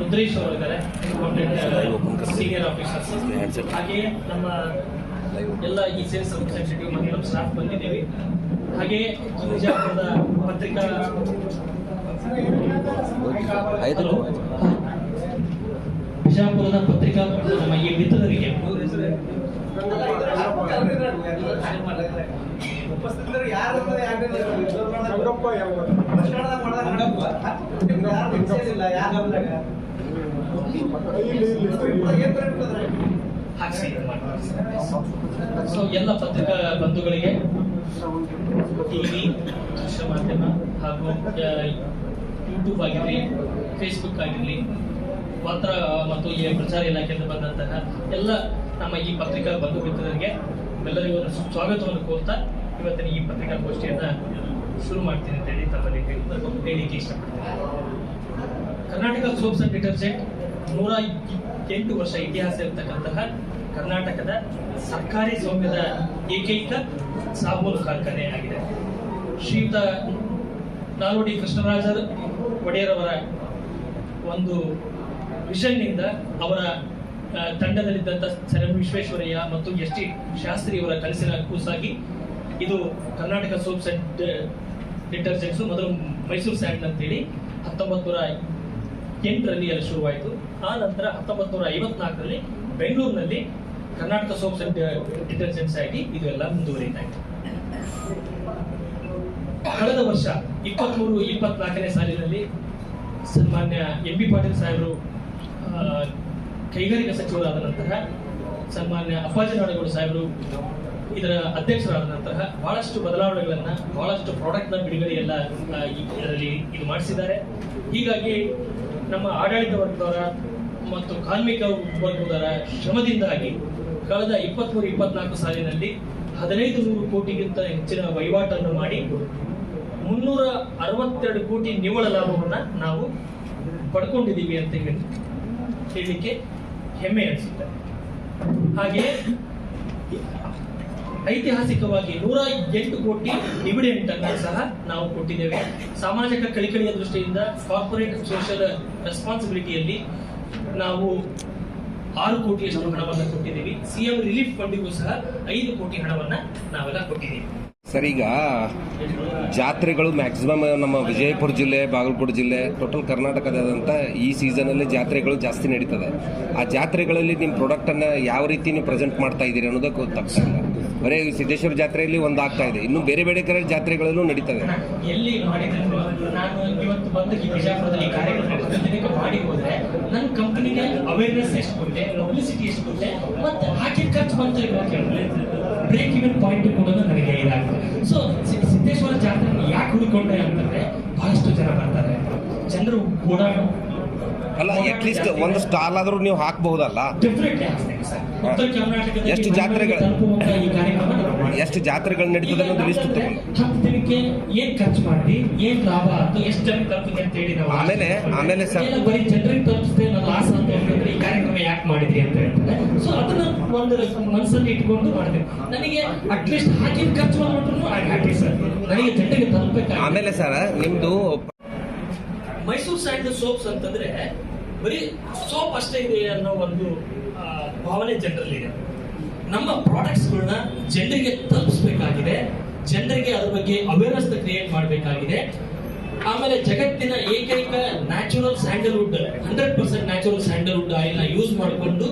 ರುದ್ರೇಶ್ ಅವರು ಇದ್ದಾರೆ senior officers ಹಾಗೆಯೇ ನಮ್ಮ ಎಲ್ಲ ಈ ಸೇಲ್ಸ್ ರೆಪ್ರೆಸೆಂಟೇಟಿವ್ ಮತ್ತು ನಮ್ಮ ಸ್ಟಾಫ್ ಬಂದಿದ್ದೀವಿ. ಹಾಗೆಯೇ ವಿಜಯಪುರದ ಪತ್ರಿಕಾ ಐದು ಬಿಜಾಪುರದ ಪತ್ರಿಕಾ ನಮ್ಮ ಈ ಮಿತ್ರರಿಗೆ. ಹಾಕ್ಸಿ ಸೊ ಎಲ್ಲ ಪತ್ರಿಕಾ ಬಂಧುಗಳಿಗೆ ಟಿವಿ, ದೃಶ್ಯ ಮಾಧ್ಯಮ ಹಾಗೂ ಯೂಟ್ಯೂಬ್ ಆಗಿರಲಿ ಫೇಸ್ಬುಕ್ ಆಗಿರಲಿ ಪತ್ರ ಮತ್ತು ಈ ಪ್ರಚಾರ ಇಲಾಖೆಯಿಂದ ಬಂದಂತಹ ಎಲ್ಲ ನಮ್ಮ ಈ ಪತ್ರಿಕಾ ಬಂಧು ಮಿತ್ರರಿಗೆ ಎಲ್ಲರಿಗೂ ಸ್ವಾಗತವನ್ನು ಕೋರ್ತಾ ಇವತ್ತಿನ ಈ ಪತ್ರಿಕಾಗೋಷ್ಠಿಯನ್ನು ಶುರು ಮಾಡ್ತೀನಿ ಅಂತ ಹೇಳಿ ತಮ್ಮಲ್ಲಿ ಹೇಳಿ- ಹೇಳಿಕ್ಕೆ ಇಷ್ಟಪಡ್ತೀನಿ. ಕರ್ನಾಟಕ ಸೋಪ್ಸ್ ಅಂಡ್ ಡಿಟರ್ಜೆಂಟ್ ನೂರ ಎಂಟು ವರ್ಷ ಇತಿಹಾಸ ಇರತಕ್ಕಂತಹ ಕರ್ನಾಟಕದ ಸರ್ಕಾರಿ ಸ್ವಾಮ್ಯದ ಏಕೈಕ ಸಾಬೂನು ಕಾರ್ಖಾನೆ ಆಗಿದೆ. ಶ್ರೀಯುತ ನಾಲ್ವಡಿ ಕೃಷ್ಣರಾಜ ಅವರ ಒಂದು ವಿಷನ್ನಿಂದ ಅವರ ತಂಡದಲ್ಲಿದ್ದಂಥ ಎಂ ವಿಶ್ವೇಶ್ವರಯ್ಯ ಮತ್ತು ಎಸ್ ಟಿ ಶಾಸ್ತ್ರಿ ಅವರ ಕನಸಿನ ಕೂಸಾಗಿ ಇದು ಕರ್ನಾಟಕ ಸೋಪ್ ಸೆಂಟ್ ಡಿಟರ್ಜೆಂಟ್ಸು ಮೊದಲು ಮೈಸೂರು ಸ್ಯಾಂಡ್ ಅಂತೇಳಿ ಹತ್ತೊಂಬತ್ತು ನೂರ ಎಂಟರಲ್ಲಿ ಅಲ್ಲಿ ಶುರುವಾಯಿತು. ಆ ನಂತರ ಹತ್ತೊಂಬತ್ತು ನೂರ ಐವತ್ನಾಲ್ಕರಲ್ಲಿ ಬೆಂಗಳೂರಿನಲ್ಲಿ ಕರ್ನಾಟಕ ಸೋಪ್ ಡಿಟರ್ಜೆಂಟ್ಸ್ ಆಗಿ ಇದು. ಎಲ್ಲ ಕಳೆದ ವರ್ಷ ಇಪ್ಪತ್ಮೂರು, ಇಪ್ಪತ್ನಾಲ್ಕನೇ ಸಾಲಿನಲ್ಲಿ ಸನ್ಮಾನ್ಯ ಎಂ ಬಿ ಪಾಟೀಲ್ ಸಾಹೇಬರು ಕೈಗಾರಿಕಾ ಸಚಿವರಾದ ನಂತರ ಸನ್ಮಾನ್ಯ ಅಪ್ಪಾಜಿ ನಾಡಗೌಡ ಸಾಹೇಬರು, ಇದರ ಅಧ್ಯಕ್ಷರಾದ ನಂತರ ಬಹಳಷ್ಟು ಬದಲಾವಣೆಗಳನ್ನು, ಬಹಳಷ್ಟು ಪ್ರಾಡಕ್ಟ್ನ ಬಿಡುಗಡೆ ಎಲ್ಲ ಇದರಲ್ಲಿ ಇದು ಮಾಡಿಸಿದ್ದಾರೆ. ಹೀಗಾಗಿ ನಮ್ಮ ಆಡಳಿತ ವರ್ಗದವರ ಮತ್ತು ಕಾರ್ಮಿಕ ವರ್ಗದವರ ಶ್ರಮದಿಂದಾಗಿ ಕಳೆದ ಇಪ್ಪತ್ಮೂರು, ಇಪ್ಪತ್ನಾಲ್ಕು ಸಾಲಿನಲ್ಲಿ ಹದಿನೈದು ನೂರು ಕೋಟಿಗಿಂತ ಹೆಚ್ಚಿನ ವಹಿವಾಟನ್ನು ಮಾಡಿ ಮುನ್ನೂರ ಅರವತ್ತೆರಡು ಕೋಟಿ ನಿವ್ವಳ ಲಾಭವನ್ನ ನಾವು ಪಡ್ಕೊಂಡಿದ್ದೀವಿ ಅಂತ ಹೇಳಿ ಹೇಳಲಿಕ್ಕೆ ಹೆಮ್ಮೆ ಅನಿಸುತ್ತೆ. ಹಾಗೆ ಐತಿಹಾಸಿಕವಾಗಿ ನೂರ ಎಂಟು ಕೋಟಿ ಡಿವಿಡೆಂಟ್ ಅನ್ನು ಸಹ ನಾವು ಕೊಟ್ಟಿದ್ದೇವೆ. ಸಾಮಾಜಿಕ ಕಳಿಕಳಿಯ ದೃಷ್ಟಿಯಿಂದ ಕಾರ್ಪೊರೇಟ್ ಸೋಷಿಯಲ್ ರೆಸ್ಪಾನ್ಸಿಬಿಲಿಟಿಯಲ್ಲಿ ನಾವು ಆರು ಕೋಟಿಯಷ್ಟು ಹಣವನ್ನು ಕೊಟ್ಟಿದ್ದೀವಿ. ಸಿಎಂ ರಿಲೀಫ್ ಫಂಡಿಗೂ ಸಹ ಐದು ಕೋಟಿ ಹಣವನ್ನ ನಾವೆಲ್ಲ ಕೊಟ್ಟಿದ್ದೀವಿ. ಸರ್, ಈಗ ಜಾತ್ರೆಗಳು ಮ್ಯಾಕ್ಸಿಮಮ್ ನಮ್ಮ ವಿಜಯಪುರ ಜಿಲ್ಲೆ, ಬಾಗಲಕೋಟೆ ಜಿಲ್ಲೆ ಟೋಟಲ್ ಕರ್ನಾಟಕದಾದಂಥ ಈ ಸೀಸನಲ್ಲಿ ಜಾತ್ರೆಗಳು ಜಾಸ್ತಿ ನಡೀತದೆ. ಆ ಜಾತ್ರೆಗಳಲ್ಲಿ ನಿಮ್ಮ ಪ್ರಾಡಕ್ಟನ್ನು ಯಾವ ರೀತಿ ನೀವು ಪ್ರೆಸೆಂಟ್ ಮಾಡ್ತಾ ಇದ್ದೀರಿ ಅನ್ನೋದಕ್ಕೆ ತಪ್ಪಿಲ್ಲ ಬರೀ ಸಿದ್ದೇಶ್ವರ ಜಾತ್ರೆಯಲ್ಲಿ ಒಂದು ಆಗ್ತಾ ಇದೆ. ಇನ್ನು ಬೇರೆ ಬೇರೆ ಕಡೆ ಜಾತ್ರೆಗಳಲ್ಲೂ ನಡೀತದೆ ಬ್ರೇಕ್ ಇವನ್ ಪಾಯಿಂಟ್ ಕೊಡೋದು ನನಗೆ ಇದಾಗ್ತದೆ. ಸೊ ಸಿದ್ದೇಶ್ವರ ಜಾತ್ರೆ ಯಾಕೆ ಹುಡುಕೊಂಡೆ ಅಂತಂದ್ರೆ ಬಹಳಷ್ಟು ಜನ ಬರ್ತಾರೆ. ಜನರು ಓಡಾಡೋ ಅಲ್ಲ ಅಟ್ಲೀಸ್ಟ್ ಒಂದು ಸ್ಟಾಲ್ ಆದರೂ ನೀವು ಹಾಕಬಹುದಲ್ಲ? Definitely sir. ಎಷ್ಟು ಜಾತ್ರೆಗಳು? ಎಷ್ಟು ಜಾತ್ರೆಗಳು ನಡೀತದೆ ಅನ್ನೋದು ಲಿಸ್ಟ್ ತಗೊಂಡು. ಹತ್ತು ದಿನಕ್ಕೆ ಏನ್ ಖರ್ಚು ಮಾಡಿ ಏನ್ ಲಾಭ ಆಯ್ತು ಎಷ್ಟು ಜನ ತಲುಪಿದೆ ಅಂತ ಹೇಳಿ ನಾವು ಆಮೇಲೆ ಆಮೇಲೆ ಸರ್. ಬರೀ ಜನರಿಗೆ ತಲುಪಿಸ್ತೇ ನನ್ನ ಆಸೆ ಅಂತ ಹೇಳಿದ್ರೆ ಈ ಕಾರ್ಯಕ್ರಮ ಯಾಕೆ ಮಾಡಿದ್ರಿ ಅಂತ ಹೇಳ್ತಾರೆ. ಸೊ ಅದನ್ನ ಒಂದು ಮನಸ್ಸಲ್ಲಿ ಇಟ್ಕೊಂಡು ಮಾಡಿದೆ. ನನಗೆ ಅಟ್ಲೀಸ್ಟ್ ಹಾಕಿದ ಖರ್ಚು ಮಾಡ್ಬಿಟ್ರು ಐ ಹ್ಯಾಪಿ ಸರ್. ನನಗೆ ಜನರಿಗೆ ತಲುಪಬೇಕು ಆಮೇಲೆ ಸರ್ ನಿಮ್ಮದು ಮೈಸೂರು ಸೈಡ್ ಸೋಪ್ಸ್ ಅಂತಂದ್ರೆ ಬರೀ ಸೋಪ್ ಅಷ್ಟೇ ಇದೆ ಅನ್ನೋ ಒಂದು ಭಾವನೆ ಜನರಲ್ಲಿದೆ ನಮ್ಮ ಪ್ರಾಡಕ್ಟ್ಸ್ಗಳನ್ನ ಜನರಿಗೆ ತಲುಪಿಸಬೇಕಾಗಿದೆ, ಜನರಿಗೆ ಅದ್ರ ಬಗ್ಗೆ ಅವೇರ್ನೆಸ್ ಕ್ರಿಯೇಟ್ ಮಾಡಬೇಕಾಗಿದೆ. ಆಮೇಲೆ ಜಗತ್ತಿನ ಏಕೈಕ natural sandalwood hundred percent natural sandalwood ಆಯಿಲ್ನ use ಮಾಡಿಕೊಂಡು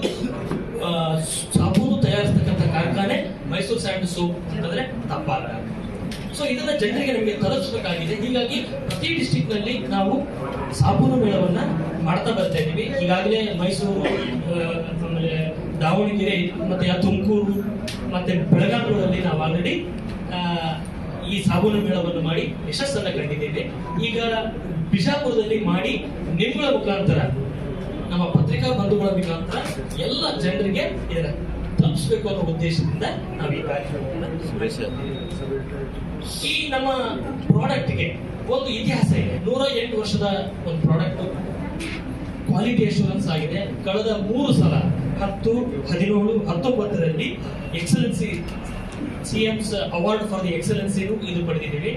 ಸಾಬೂನು ತಯಾರಿಸ್ತಕ್ಕಂಥ ಕಾರ್ಖಾನೆ ಮೈಸೂರು ಸ್ಯಾಂಡ್ ಸೋಪ್ ಅಂತಂದ್ರೆ ತಪ್ಪಾಗಲ್ಲ ಸೊ ಇದನ್ನ ಜನರಿಗೆ ನಮಗೆ ತಲುಪಿಸಬೇಕಾಗಿದೆ. ಹೀಗಾಗಿ ಪ್ರತಿ ಡಿಸ್ಟಿಕ್ನಲ್ಲಿ ನಾವು ಸಾಬೂನು ಮೇಳವನ್ನ ಮಾಡ್ತಾ ಬರ್ತಾ ಇದ್ದೀವಿ. ಈಗಾಗಲೇ ಮೈಸೂರು ಆಮೇಲೆ ದಾವಣಗೆರೆ, ಮತ್ತೆ ತುಮಕೂರು, ಮತ್ತೆ ಬೆಳಗಾವಿಗಳಲ್ಲಿ ನಾವು ಆಲ್ರೆಡಿ ಈ ಸಾಬೂನು ಮೇಳವನ್ನು ಮಾಡಿ ಯಶಸ್ಸನ್ನು ಕಂಡಿದ್ದೇವೆ. ಈಗ ಬಿಜಾಪುರದಲ್ಲಿ ಮಾಡಿ ನಿಮ್ಮ ಮುಖಾಂತರ, ನಮ್ಮ ಪತ್ರಿಕಾ ಬಂಧುಗಳ ಮುಖಾಂತರ ಎಲ್ಲ ಜನರಿಗೆ ಇದನ್ನ ತಲುಪಿಸಬೇಕು ಅನ್ನೋ ಉದ್ದೇಶದಿಂದ ನಾವು ಈ ಕಾರ್ಯಕ್ರಮವನ್ನು ಈ ನಮ್ಮ ಪ್ರಾಡಕ್ಟ್ಗೆ ಒಂದು ಇತಿಹಾಸ ಇದೆ. ನೂರ ಎಂಟು ವರ್ಷದ ಒಂದು ಪ್ರಾಡಕ್ಟ್ ಕ್ವಾಲಿಟಿ ಅಶೂರೆನ್ಸ್ ಆಗಿದೆ. ಕಳೆದ ಮೂರು ಸಲ ಹತ್ತು ಹದಿನೇಳು ಹತ್ತೊಂಬತ್ತರಲ್ಲಿ ಎಕ್ಸಲೆನ್ಸಿ ಎಮ್ಸ್ ಅವಾರ್ಡ್ ಫಾರ್ ದಿ ಎಕ್ಸಲೆನ್ಸಿ ಇದು ಪಡೆದಿದ್ದೀವಿ.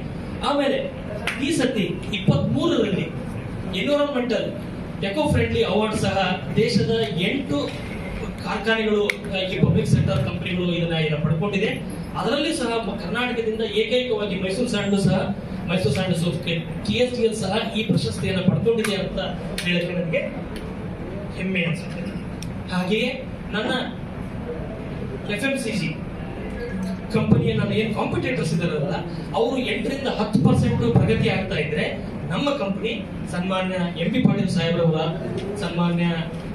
ಆಮೇಲೆ ಈ ಸತಿ ಇಪ್ಪತ್ತ್ ಮೂರರಲ್ಲಿ ಎನ್ವಿರಾನ್ಮೆಂಟಲ್ ಎಕೋ ಫ್ರೆಂಡ್ಲಿ ಅವಾರ್ಡ್ ಸಹ ದೇಶದ ಎಂಟು ಕಾರ್ಖಾನೆಗಳು ಈ ಪಬ್ಲಿಕ್ ಸೆಕ್ಟರ್ ಕಂಪನಿಗಳು ಇದನ್ನ ಇದನ್ನ ಪಡ್ಕೊಂಡಿದೆ. ಅದರಲ್ಲಿ ಸಹ ಕರ್ನಾಟಕದಿಂದ ಏಕೈಕವಾಗಿ ಮೈಸೂರು ಸ್ಯಾಂಡು ಸಹ, Mysore sandal soap K S T L ಸಹ ಈ ಪ್ರಶಸ್ತಿಯನ್ನು ಪಡ್ಕೊಂಡಿದೆ ಅಂತ ಹೇಳಕ್ಕೆ ನನಗೆ ಹೆಮ್ಮೆ ಅನ್ಸುತ್ತೆ. ಹಾಗೆಯೇ ನನ್ನ ಎಫ್ ಎಂ ಸಿ ಸಿ ಕಂಪನಿಯ ನನ್ನ ಏನು ಕಾಂಪಿಟೇಟರ್ಸ್ ಇದಾರಲ್ಲ ಅವರು ಎಂಟರಿಂದ ಹತ್ತು ಪರ್ಸೆಂಟ್ ಪ್ರಗತಿ ಆಗ್ತಾ ಇದ್ರೆ ನಮ್ಮ ಕಂಪನಿ ಸನ್ಮಾನ್ಯ ಎಂ ಪಿ ಪಾಟೀಲ್ ಸಾಹೇಬ್ರವರ, ಸನ್ಮಾನ್ಯ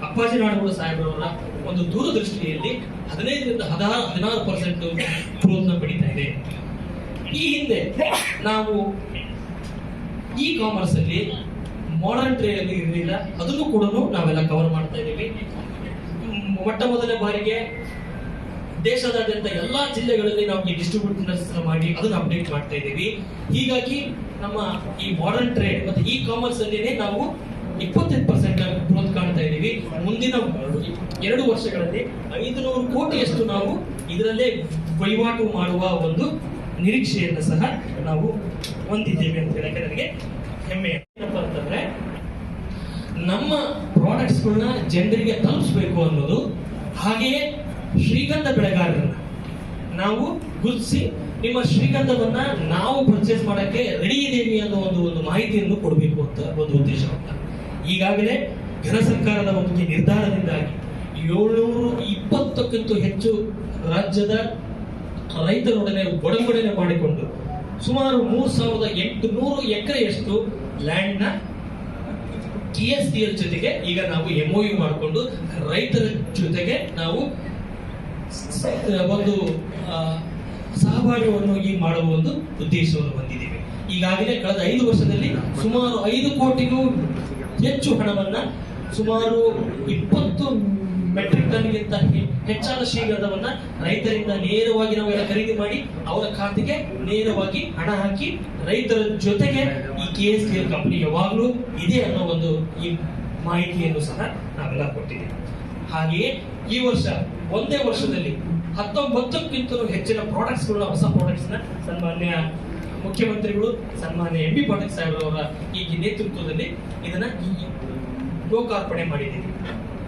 ಅಪ್ಪಾಜಿ ನಾಡಗೌಡ ಸಾಹೇಬ್ರವರ ಒಂದು ದೂರದೃಷ್ಟಿಯಲ್ಲಿ ಹದಿನೈದರಿಂದ ಹದಿನಾರು ಹದಿನಾರು ಪರ್ಸೆಂಟ್ ಗ್ರೋತ್ನ ಪಡಿತಾ ಇದೆ. ಈ ಹಿಂದೆ ನಾವು ಇ ಕಾಮರ್ಸ್ ಅಲ್ಲಿ ಮಾಡರ್ನ್ ಟ್ರೇಡ್ ಅಲ್ಲಿ ಇರಲಿಲ್ಲ. ಅದನ್ನು ಕೂಡ ನಾವೆಲ್ಲ ಕವರ್ ಮಾಡ್ತಾ ಇದ್ದೀವಿ. ಮೊಟ್ಟ ಮೊದಲ ಬಾರಿಗೆ ದೇಶದಾದ್ಯಂತ ಎಲ್ಲಾ ಜಿಲ್ಲೆಗಳಲ್ಲಿ ನಾವು ಈ ಡಿಸ್ಟ್ರಿಬ್ಯೂಟರ್ಸ್ ಮಾಡಿ ಅದನ್ನು ಅಪ್ಡೇಟ್ ಮಾಡ್ತಾ ಇದ್ದೀವಿ. ಹೀಗಾಗಿ ನಮ್ಮ ಈ ಮಾಡರ್ನ್ ಟ್ರೇಡ್ ಮತ್ತೆ ಇ ಕಾಮರ್ಸ್ ಅಲ್ಲಿನೇ ನಾವು ಇಪ್ಪತ್ತೈದು ಪರ್ಸೆಂಟ್ ಕಾಣ್ತಾ ಇದ್ದೀವಿ. ಮುಂದಿನ ಎರಡು ವರ್ಷಗಳಲ್ಲಿ ಐದುನೂರು ಕೋಟಿಯಷ್ಟು ನಾವು ಇದರಲ್ಲೇ ವಹಿವಾಟು ಮಾಡುವ ಒಂದು ನಿರೀಕ್ಷೆಯನ್ನು ಸಹ ನಾವು ಹೊಂದಿದ್ದೇವೆ ಅಂತ ಹೇಳಕ್ಕೆ ನನಗೆ ಹೆಮ್ಮೆ. ಏನಪ್ಪ ಅಂತಂದ್ರೆ ನಮ್ಮ ಪ್ರಾಡಕ್ಟ್ಸ್ಗಳನ್ನ ಜನರಿಗೆ ತಲುಪಿಸ್ಬೇಕು ಅನ್ನೋದು ಹಾಗೆಯೇ ಶ್ರೀಗಂಧ ಬೆಳೆಗಾರರನ್ನ ನಾವು ಗುರುತಿಸಿ ನಿಮ್ಮ ಶ್ರೀಗಂಧವನ್ನ ನಾವು ಪರ್ಚೇಸ್ ಮಾಡಕ್ಕೆ ರೆಡಿ ಇದ್ದೀವಿ ಅನ್ನೋ ಒಂದು ಒಂದು ಮಾಹಿತಿಯನ್ನು ಕೊಡಬೇಕು ಅಂತ ಒಂದು ಉದ್ದೇಶವನ್ನ ಈಗಾಗಲೇ ಘನ ಸರ್ಕಾರದ ಒಂದು ನಿರ್ಧಾರದಿಂದಾಗಿ ಏಳ್ನೂರು ಇಪ್ಪತ್ತಕ್ಕಿಂತೂ ಹೆಚ್ಚು ರಾಜ್ಯದ ರೈತರೊಡನೆ ಒಡಂಬಡಿಕೆ ಮಾಡಿಕೊಂಡು ಸುಮಾರು ಮೂರು ಸಾವಿರದ ಎಂಟು ನೂರು ಎಕರೆಯಷ್ಟು ಲ್ಯಾಂಡ್ನ ಟಿ ಎಸ್ ಡಿ ಎಲ್ ಜೊತೆಗೆ ಈಗ ನಾವು ಎಂ ಯು ಮಾಡಿಕೊಂಡು ರೈತರ ಜೊತೆಗೆ ನಾವು ಒಂದು ಆ, ಸಹಭಾಗಿತ್ವವನ್ನು ಈ ಮಾಡುವ ಒಂದು ಉದ್ದೇಶವನ್ನು ಹೊಂದಿದ್ದೇವೆ. ಈಗಾಗಲೇ ಕಳೆದ ಐದು ವರ್ಷದಲ್ಲಿ ಸುಮಾರು ಐದು ಕೋಟಿಗೂ ಹೆಚ್ಚು ಹಣವನ್ನ ಸುಮಾರು ಇಪ್ಪತ್ತು ಮೆಟ್ರಿಕ್ ಟನ್ಗಿಂತ ಹೆಚ್ಚಾದ ಶ್ರೀಗಂಧವನ್ನ ರೈತರಿಂದ ನೇರವಾಗಿ ನಾವೆಲ್ಲ ಖರೀದಿ ಮಾಡಿ ಅವರ ಖಾತೆಗೆ ನೇರವಾಗಿ ಹಣ ಹಾಕಿ ರೈತರ ಜೊತೆಗೆ ಈ ಕೆ ಎಸ್ ಕೆ ಕಂಪನಿ ಯಾವಾಗಲೂ ಇದೆ ಅನ್ನೋ ಒಂದು ಈ ಮಾಹಿತಿಯನ್ನು ಸಹ ನಾವೆಲ್ಲ ಕೊಟ್ಟಿದ್ದೇವೆ. ಹಾಗೆಯೇ ಈ ವರ್ಷ ಒಂದೇ ವರ್ಷದಲ್ಲಿ ಹತ್ತೊಂಬತ್ತಕ್ಕಿಂತಲೂ ಹೆಚ್ಚಿನ ಪ್ರಾಡಕ್ಟ್ಸ್ ಗಳನ್ನ, ಹೊಸ ಪ್ರಾಡಕ್ಟ್ಸ್ನ ಸನ್ಮಾನ್ಯ ಮುಖ್ಯಮಂತ್ರಿಗಳು, ಸನ್ಮಾನ್ಯ ಎಂ ಬಿ ಪಾಟೀಲ್ ಸಾಹೇಬ್ ಅವರ ಈ ನೇತೃತ್ವದಲ್ಲಿ ಇದನ್ನ ಈ ಲೋಕಾರ್ಪಣೆ ಮಾಡಿದ್ದೀವಿ.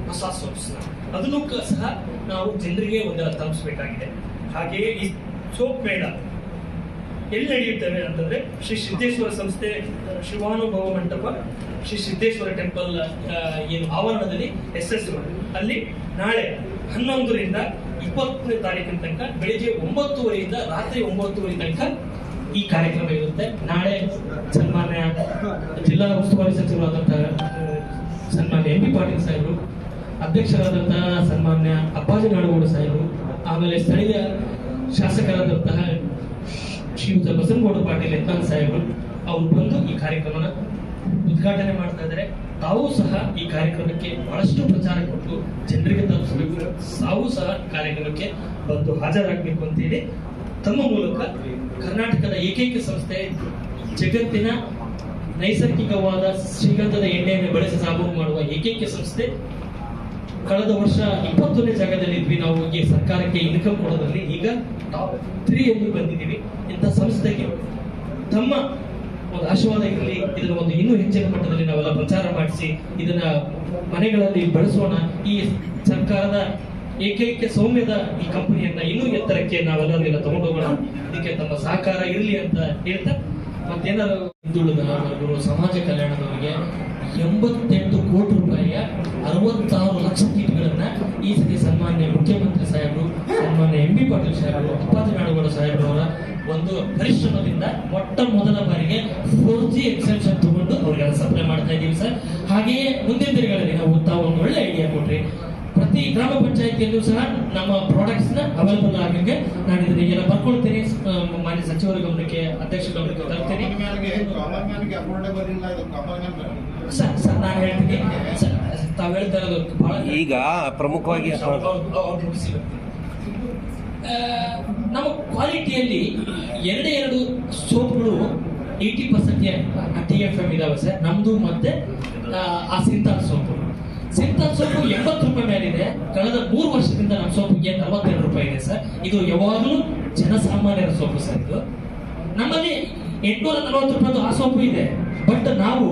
ಹೊಸ ಸೋಪ್ಸ್. ಅದನ್ನು ಸಹ ನಾವು ಜನರಿಗೆ ಒಂದೆಲ್ಲ ತಲುಪಿಸಬೇಕಾಗಿದೆ. ಹಾಗೆಯೇ ಈ ಸೋಪ್ ಮೇಳ ಎಲ್ಲಿ ನಡೆಯುತ್ತವೆ ಅಂತಂದ್ರೆ ಶ್ರೀ ಸಿದ್ದೇಶ್ವರ ಸಂಸ್ಥೆ, ಶಿವಾನುಭವ ಮಂಟಪ, ಶ್ರೀ ಸಿದ್ದೇಶ್ವರ ಟೆಂಪಲ್ ಏನು ಆವರಣದಲ್ಲಿ ಎಸ್ ಎಸ್ ಅಲ್ಲಿ ನಾಳೆ ಹನ್ನೊಂದರಿಂದ ಇಪ್ಪತ್ತನೇ ತಾರೀಕಿನ ತನಕ ಬೆಳಿಗ್ಗೆ ಒಂಬತ್ತುವರೆಯಿಂದ ರಾತ್ರಿ ಒಂಬತ್ತುವರೆ ತನಕ ಈ ಕಾರ್ಯಕ್ರಮ ಇರುತ್ತೆ. ನಾಳೆ ಸನ್ಮಾನ್ಯ ಜಿಲ್ಲಾ ಉಸ್ತುವಾರಿ ಸಚಿವರಾದಂತಹ ಸನ್ಮಾನ್ಯ ಎಂ ಪಿ ಪಾಟೀಲ್ ಸಾಹೇಬರು ಅಧ್ಯಕ್ಷರಾದಂತಹ ಸನ್ಮಾನ್ಯ ಅಪ್ಪಾಜಿ ನಾಡಗೌಡ ಸಾಹೇಬರು, ಆಮೇಲೆ ಸ್ಥಳೀಯ ಶಾಸಕರಾದಂತಹ ಶ್ರೀಯುತ ಬಸನಗೌಡ ಪಾಟೀಲ್ ಎತ್ತಾನ್ ಸಾಹೇಬರು, ಅವರು ಬಂದು ಈ ಕಾರ್ಯಕ್ರಮನ ಉದ್ಘಾಟನೆ ಮಾಡ್ತಾ ಇದ್ದಾರೆ. ತಾವು ಸಹ ಈ ಕಾರ್ಯಕ್ರಮಕ್ಕೆ ಬಹಳಷ್ಟು ಪ್ರಚಾರ ಕೊಟ್ಟು ಜನರಿಗೆ ತಲುಪಿಸಬೇಕು ತಾವು ಸಹ ಕಾರ್ಯಕ್ರಮಕ್ಕೆ ಬಂದು ಹಾಜರಾಗಬೇಕು ಅಂತೇಳಿ ತಮ್ಮ ಮೂಲಕ ಕರ್ನಾಟಕದ ಏಕೈಕ ಸಂಸ್ಥೆ ಜಗತ್ತಿನ ನೈಸರ್ಗಿಕವಾದ ಶ್ರೀಗಂಧದ ಎಣ್ಣೆಯನ್ನು ಬಳಸಿ ಸಾಬೂನು ಮಾಡುವ ಏಕೈಕ ಸಂಸ್ಥೆ. ಕಳೆದ ವರ್ಷ ಇಪ್ಪತ್ತೊಂದನೇ ಜಾಗದಲ್ಲಿ ಇದ್ವಿ ನಾವು ಈ ಸರ್ಕಾರಕ್ಕೆ ಇನ್ಕಮ್ ಕೊಡೋದ್ರಲ್ಲಿ ಈಗ ಟಾಪ್ ತ್ರೀ ಅಲ್ಲಿ ಬಂದಿದ್ದೀವಿ. ಇಂಥ ಸಂಸ್ಥೆಗೆ ತಮ್ಮ ಒಂದು ಆಶೀರ್ವಾದ ಇರಲಿ ಇದರ ಒಂದು ಇನ್ನೂ ಹೆಚ್ಚಿನ ಮಟ್ಟದಲ್ಲಿ ನಾವೆಲ್ಲ ಪ್ರಚಾರ ಮಾಡಿಸಿ, ಇದನ್ನ ಮನೆಗಳಲ್ಲಿ ಬಳಸೋಣ. ಈ ಸರ್ಕಾರದ ಏಕೈಕ ಸೌಮ್ಯದ ಈ ಕಂಪನಿಯನ್ನ ಇನ್ನೂ ಎತ್ತರಕ್ಕೆ ನಾವೆಲ್ಲರೂ ತಗೊಂಡೋಗೋಣ. ಇದಕ್ಕೆ ತಮ್ಮ ಸಹಕಾರ ಇರಲಿ ಅಂತ ಹೇಳ್ತಾ ಮತ್ತೇನಾದ್ರು ಹಿಂದುಳಿದ ವರ್ಗಗಳು, ಸಮಾಜ ಕಲ್ಯಾಣದವರಿಗೆ ಎಂಬತ್ತೆಂಟು ಕೋಟಿ ರೂಪಾಯಿಯ ಅರವತ್ತಾರು ಲಕ್ಷ ಕೀಟ್ಗಳನ್ನ ಈ ಸತಿ ಸನ್ಮಾನ್ಯ ಮುಖ್ಯಮಂತ್ರಿ ಸಾಹೇಬರು ಸನ್ಮಾನ್ಯ ಎಂ ಬಿ ಪಾಟೀಲ್ ಸಾಹೇಬರು ಅಪ್ಪಾಜಿ ನಾಡುಗೌಡ ಸಾಹೇಬ್ರವರ ಒಂದು ಪರಿಶ್ರಮದಿಂದ ಮೊಟ್ಟ ಮೊದಲ ಬಾರಿಗೆ ಫೋರ್ ಜಿ ಎಕ್ಸೆಪ್ಷನ್ ತಗೊಂಡು ಅವ್ರಿಗೆಲ್ಲ ಸಪ್ಲೈ ಮಾಡ್ತಾ ಇದ್ದೀವಿ ಸರ್. ಹಾಗೆಯೇ ಮುಂದಿನ ದಿನಗಳಲ್ಲಿ ನಾವು ತಾವು ಒಂದು ಒಳ್ಳೆ ಐಡಿಯಾ ಕೊಟ್ರಿ ಪ್ರತಿ ಗ್ರಾಮ ಪಂಚಾಯತಿಯಲ್ಲೂ ಸಹ ನಮ್ಮ ಪ್ರಾಡಕ್ಟ್ಸ್ನ ಅವೈಲಬಲ್ ಆಗಲಿಕ್ಕೆ ನಾನು ಇದನ್ನ ಎಲ್ಲ ಬರ್ಕೊಳ್ತೀನಿ. ಮಾನ್ಯ ಸಚಿವರ ಗಮನಕ್ಕೆ ಅಧ್ಯಕ್ಷ ಗಮನಕ್ಕೆ ತರ್ತೀನಿ. ಸರ್ ಸರ್ ನಾನು ಹೇಳ್ತೀನಿ. ಸರ್ ತಾವು ಹೇಳ್ತಾ ಇರೋದು ಬಹಳ ಈಗ ಪ್ರಮುಖವಾಗಿ ನಮ್ಮ ಕ್ವಾಲಿಟಿಯಲ್ಲಿ ಎರಡೇ ಎರಡು ಸೋಪ್ಗಳು eighty percent T F M ಇದಾವೆ ಸರ್. ನಮ್ದು ಮತ್ತೆ ಆ, ಸಿಂತಾಲ್ ಸೋಪು. ಸಿಂತಾಲ್ ಸೋಪು ಎಂಬತ್ತು ಕಳೆದ ಮೂರು ವರ್ಷದಿಂದ ನಮ್ಮ ಸೋಪಿಗೆ ನಲವತ್ತೆರಡು ರೂಪಾಯಿ ಇದೆ ಸರ್. ಇದು ಯಾವಾಗಲೂ ಜನಸಾಮಾನ್ಯರ ಸೋಪು ಸರ್ ಇದು. ನಮ್ಮಲ್ಲಿ ಎಂಟುನೂರ ನಲವತ್ತು ರೂಪಾಯಿ ಆ ಸೋಪು ಇದೆ. ಬಟ್ ನಾವು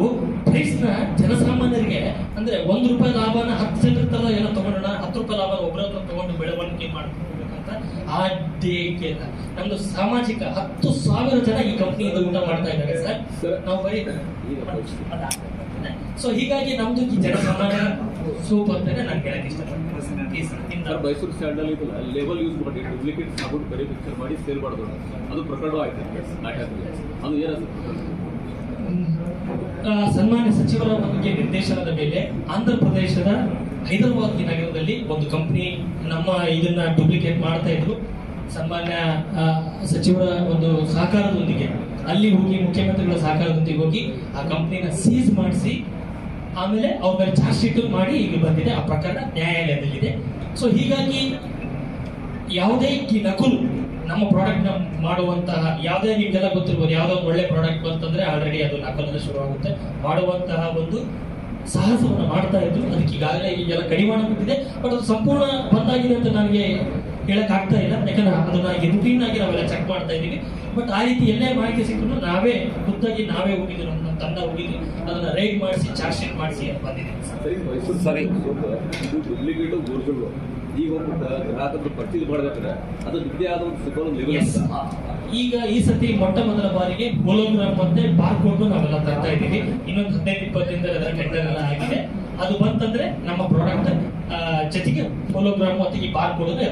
ಪ್ರೈಸ್ನ ಜನಸಾಮಾನ್ಯರಿಗೆ ಅಂದ್ರೆ ಒಂದು ರೂಪಾಯಿ ಲಾಭನ ಹತ್ತು ಜನರ ತರ ಏನೋ ತಗೊಂಡೋಣ ಹತ್ತು ರೂಪಾಯಿ ಲಾಭ ಒಬ್ಬರ ಹತ್ರ ತಗೊಂಡು ಬೆಳವಣಿಗೆ ಮಾಡ್ಬೇಕಂತ ಆ ಡೇಗೆ ನಮ್ದು ಸಾಮಾಜಿಕ ಹತ್ತು ಸಾವಿರ ಜನ ಈ ಕಂಪ್ನಿಯಿಂದ ಊಟ ಮಾಡ್ತಾ ಇದ್ದಾರೆ ಸರ್. ನಾವು ಬರೀ ಸೊ ಹೀಗಾಗಿ ನಮ್ದು ಈ ಜನಸಾಮಾನ್ಯ ಸೂಪ್ ಅಂತಾನೆ ನಾನು ಹೇಳಕ್ ಇಷ್ಟಪಡ್ತೀನಿ. ಮೈಸೂರು ಸ್ಟ್ಯಾಂಡ್ ಅಲ್ಲಿ ಇದಲ್ಲ ಲೇಬಲ್ ಯೂಸ್ ಮಾಡಿ ಡೂಪ್ಲಿಕೇಟ್ ಸಾಬೂನು ಬರೀ ಪಿಕ್ಚರ್ ಮಾಡಿ ಸೇಲ್ ಮಾಡೋದು. ಅದು ಪ್ರಕರಣ ಆಯ್ತು. ಅದು ಏನ ಸನ್ಮಾನ್ಯ ಸಚಿವರ ಬಗ್ಗೆ ನಿರ್ದೇಶನದ ಮೇಲೆ ಆಂಧ್ರ ಪ್ರದೇಶದ ಹೈದರಾಬಾದ್ ನಗರದಲ್ಲಿ ಒಂದು ಕಂಪ್ನಿ ನಮ್ಮ ಇದನ್ನ ಡೂಪ್ಲಿಕೇಟ್ ಮಾಡ್ತಾ ಇದ್ರು. ಸನ್ಮಾನ್ಯ ಸಚಿವರ ಒಂದು ಸಹಕಾರದೊಂದಿಗೆ. ಅಲ್ಲಿ ಹೋಗಿ ಮುಖ್ಯಮಂತ್ರಿಗಳ ಸಹಕಾರದೊಂದಿಗೆ ಹೋಗಿ ಆ ಕಂಪ್ನಿನ ಸೀಸ್ ಮಾಡಿಸಿ ಆಮೇಲೆ ಅವ್ರ ಮೇಲೆ ಚಾರ್ಜ್ ಶೀಟ್ ಮಾಡಿ ಈಗ ಬಂದಿದೆ. ಆ ಪ್ರಕರಣ ನ್ಯಾಯಾಲಯದಲ್ಲಿದೆ ಸೊ ಹೀಗಾಗಿ ಯಾವುದೇ ಕಿ ನಕುಲ್ ನಮ್ಮ ಪ್ರಾಡಕ್ಟ್ನ ಮಾಡುವಂತಹ ಯಾವುದೇ ನಿಮಗೆಲ್ಲ ಗೊತ್ತಿರ್ಬೋದು, ಯಾವುದೋ ಒಳ್ಳೆ ಪ್ರಾಡಕ್ಟ್ ಬಂತಂದ್ರೆ ಆಲ್ರೆಡಿ ಅದು ನಕಲಿಂದ ಶುರುವಾಗುತ್ತೆ. ಮಾಡುವಂತಹ ಒಂದು ಸಾಹಸವನ್ನು ಮಾಡ್ತಾ ಇದ್ರು. ಅದಕ್ಕೆ ಈಗಾಗಲೇ ಈಗೆಲ್ಲ ಕಡಿವಾಣ ಬಿಟ್ಟಿದೆ ಬಟ್ ಅದು ಸಂಪೂರ್ಣ ಬಂದಾಗಿದೆ ಅಂತ ನನಗೆ ಹೇಳಕ್ ಆಗ್ತಾ ಇಲ್ಲ. ಯಾಕಂದ್ರೆ ಅದನ್ನ ಈಗ ರುಟೀನ್ ಆಗಿ ನಾವೆಲ್ಲ ಚೆಕ್ ಮಾಡ್ತಾ ಇದ್ದೀವಿ. ಬಟ್ ಆ ರೀತಿ ಎಲ್ಲೇ ಮಾಹಿತಿ ಸಿಕ್ಕರು ನಾವೇ ಖುದ್ದಾಗಿ ನಾವೇ ಹೋಗಿದ್ರು ನಮ್ಮ ತಂಡ ಹೋಗಿದ್ವಿ ಅದನ್ನ ರೈಡ್ ಮಾಡಿಸಿ ಚಾರ್ಜ್ ಶೀಟ್ ಮಾಡಿಸಿ ಬಂದಿದ್ದೀವಿ ಸರ್ ಡೂಪ್ಲಿಕೇಟ್ ಈಗ ಒಬ್ಬ ಗ್ರಾಹಕರು ಪರ್ಚೇಸ್ ಮಾಡಬೇಕಾದ್ರೆ ಅದು ನಿದ್ದೆ ಆದ ಒಂದು ಸಿಗೋದು ಲೆವೆಲ್ Yes. ಈಗ ಈ ಸತಿ ಮೊಟ್ಟ ಮೊದಲ ಬಾರಿಗೆ ಹೋಲೋಗ್ರಾಮ್ ಮತ್ತೆ ಬಾರ್ಕೋಡ್ ನಾವೆಲ್ಲ ತರ್ತಾ ಇದ್ದೀವಿ. ಇನ್ನೊಂದು ಹದಿನೈದು ಇಪ್ಪತ್ತು ದಿನದಲ್ಲಿ ಅದರ ಟೆಂಡರ್ ಎಲ್ಲ ಆಗಿದೆ. ಅದು ಬಂತಂದ್ರೆ ನಮ್ಮ ಪ್ರಾಡಕ್ಟ್ ಜೊತೆಗೆ ಹೋಲೋಗ್ರಾಮ್ ಮತ್ತೆ ಈ ಬಾರ್ಕೋಡ್ ಇದೆ.